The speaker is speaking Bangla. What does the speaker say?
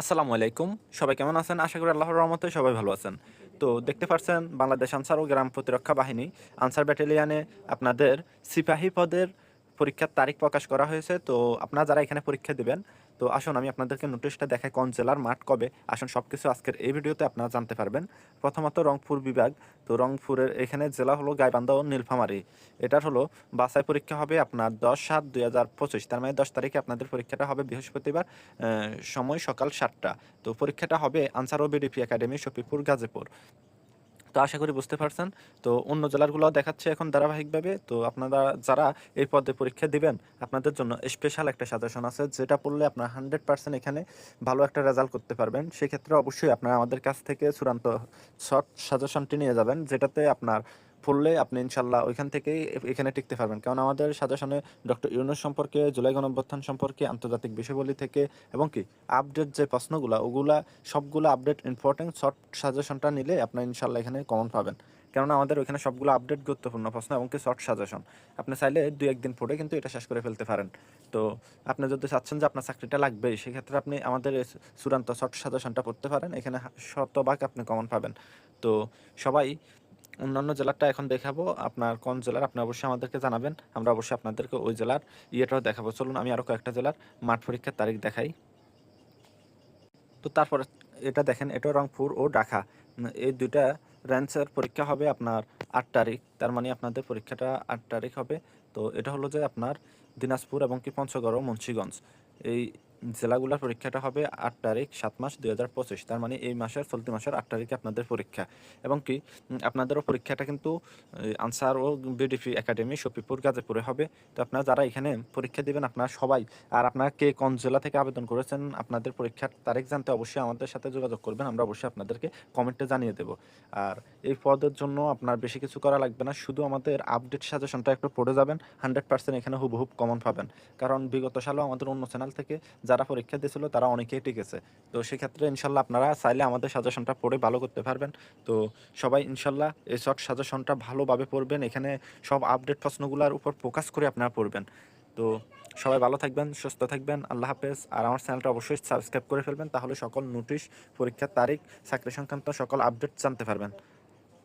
আসসালামু আলাইকুম। সবাই কেমন আছেন? আশা করি আল্লাহর রহমতে সবাই ভালো আছেন। তো দেখতে পাচ্ছেন বাংলাদেশ আনসার ও গ্রাম প্রতিরক্ষা বাহিনী আনসার ব্যাটালিয়ানে আপনাদের সিপাহী পদের পরীক্ষার তারিখ প্রকাশ করা হয়েছে, তো আপনারা যারা এখানে পরীক্ষা দেবেন, তো আসুন আমি আপনাদেরকে নোটিশটা দেখাই কোন জেলার মাঠ কবে। আসুন সব কিছু আজকের এই ভিডিওতে আপনারা জানতে পারবেন। প্রথমত রংপুর বিভাগ, তো রংপুরের এখানে জেলা হলো গাইবান্ধা ও নীলফামারী। এটার হলো বাছাই পরীক্ষা হবে আপনার দশ সাত দুই হাজার পঁচিশ, তার মানে দশ তারিখে আপনাদের পরীক্ষাটা হবে বৃহস্পতিবার সময় সকাল সাতটা। তো পরীক্ষাটা হবে আনসার ও বিডিপি একাডেমি শফিপুর গাজীপুর। তো আশা করি বুঝতে পারছেন। তো অন্য জেলারগুলো দেখাচ্ছে এখন ধারাবাহিকভাবে। তো আপনারা যারা এই পদে পরীক্ষা দিবেন, আপনাদের জন্য স্পেশাল একটা সাজেশন আছে, যেটা পড়লে আপনারা হান্ড্রেড পার্সেন্ট এখানে ভালো একটা রেজাল্ট করতে পারবেন। সেক্ষেত্রে অবশ্যই আপনারা আমাদের কাছ থেকে চূড়ান্ত শর্ট সাজেশনটি নিয়ে যাবেন, যেটাতে আপনার পড়লে আপনি ইনশাল্লাহ ওইখান থেকেই এখানে টিকতে পারবেন। কারণ আমাদের সাজেশনে ডক্টর ইউনুস সম্পর্কে, জুলাই গণঅভ্যুত্থান সম্পর্কে, আন্তর্জাতিক বিষয়বলী থেকে এবং কি আপডেট যে প্রশ্নগুলো, ওগুলা সবগুলো আপডেট ইম্পর্টেন্ট শর্ট সাজেশনটা নিলে আপনার ইনশাল্লাহ এখানে কমন পাবেন। কেননা আমাদের ওইখানে সবগুলো আপডেট গুরুত্বপূর্ণ প্রশ্ন এবং কি শর্ট সাজেশন আপনি চাইলে দুই একদিন পরে কিন্তু এটা শেষ করে ফেলতে পারেন। তো আপনি যদি চাচ্ছেন যে আপনার চাকরিটা লাগবে সেক্ষেত্রে আপনি আমাদের চূড়ান্ত শর্ট সাজেশনটা পড়তে পারেন। এখানে শতভাগ আপনি কমন পাবেন। তো সবাই অন্যান্য জেলারটা এখন দেখাবো। আপনার কোন জেলার, আপনি অবশ্যই আমাদেরকে জানাবেন। আমরা অবশ্যই আপনাদেরকে ওই জেলার ইয়েটাও দেখাবো। চলুন, আমি আরও কয়েকটা জেলার মাঠ পরীক্ষার তারিখ দেখাই। তো তারপরে এটা দেখেন, এটা রংপুর ও ঢাকা। এই দুইটা র্যান্সের পরীক্ষা হবে আপনার আট তারিখ। তার মানে আপনাদের পরীক্ষাটা আট তারিখ হবে। তো এটা হলো যে আপনার দিনাজপুর এবং কি পঞ্চগড় ও মুন্সিগঞ্জ। এই জেলাগুলোর পরীক্ষাটা হবে আট তারিখ, সাত মাস দুই হাজার পঁচিশ। তার মানে এই মাসের চলতি মাসের আট তারিখে আপনাদের পরীক্ষা। এবং কি আপনাদেরও পরীক্ষাটা কিন্তু আনসার ও বিডিপি একাডেমি শফিপুর গাজীপুরে হবে। তো আপনারা যারা এখানে পরীক্ষা দিবেন, আপনারা সবাই, আর আপনারা কে কোন জেলা থেকে আবেদন করেছেন, আপনাদের পরীক্ষার তারিখ জানতে অবশ্যই আমাদের সাথে যোগাযোগ করবেন। আমরা অবশ্যই আপনাদেরকে কমেন্টে জানিয়ে দেব। আর এই পদের জন্য আপনার বেশি কিছু করা লাগবে না। শুধু আমাদের আপডেট সাজেশনটা একটু পড়ে যাবেন হান্ড্রেড পার্সেন্ট এখানে হুবহুব কমন পাবেন। কারণ বিগত সালেও আমাদের অন্য চ্যানেল থেকে যারা পরীক্ষা দিয়েছিল, তারা অনেকেই টিকেছে। তো সেক্ষেত্রে ইনশাল্লাহ আপনারা চাইলে আমাদের সাজেশনটা পড়ে ভালো করতে পারবেন। তো সবাই ইনশাল্লাহ এই শর্ট সাজেশনটা ভালোভাবে পড়বেন। এখানে সব আপডেট প্রশ্নগুলোর উপর ফোকাস করে আপনারা পড়বেন। তো সবাই ভালো থাকবেন, সুস্থ থাকবেন, আল্লাহ হাফেজ। আর আমার চ্যানেলটা অবশ্যই সাবস্ক্রাইব করে ফেলবেন, তাহলে সকল নোটিশ পরীক্ষার তারিখ, চাকরি সংক্রান্ত সকল আপডেট জানতে পারবেন।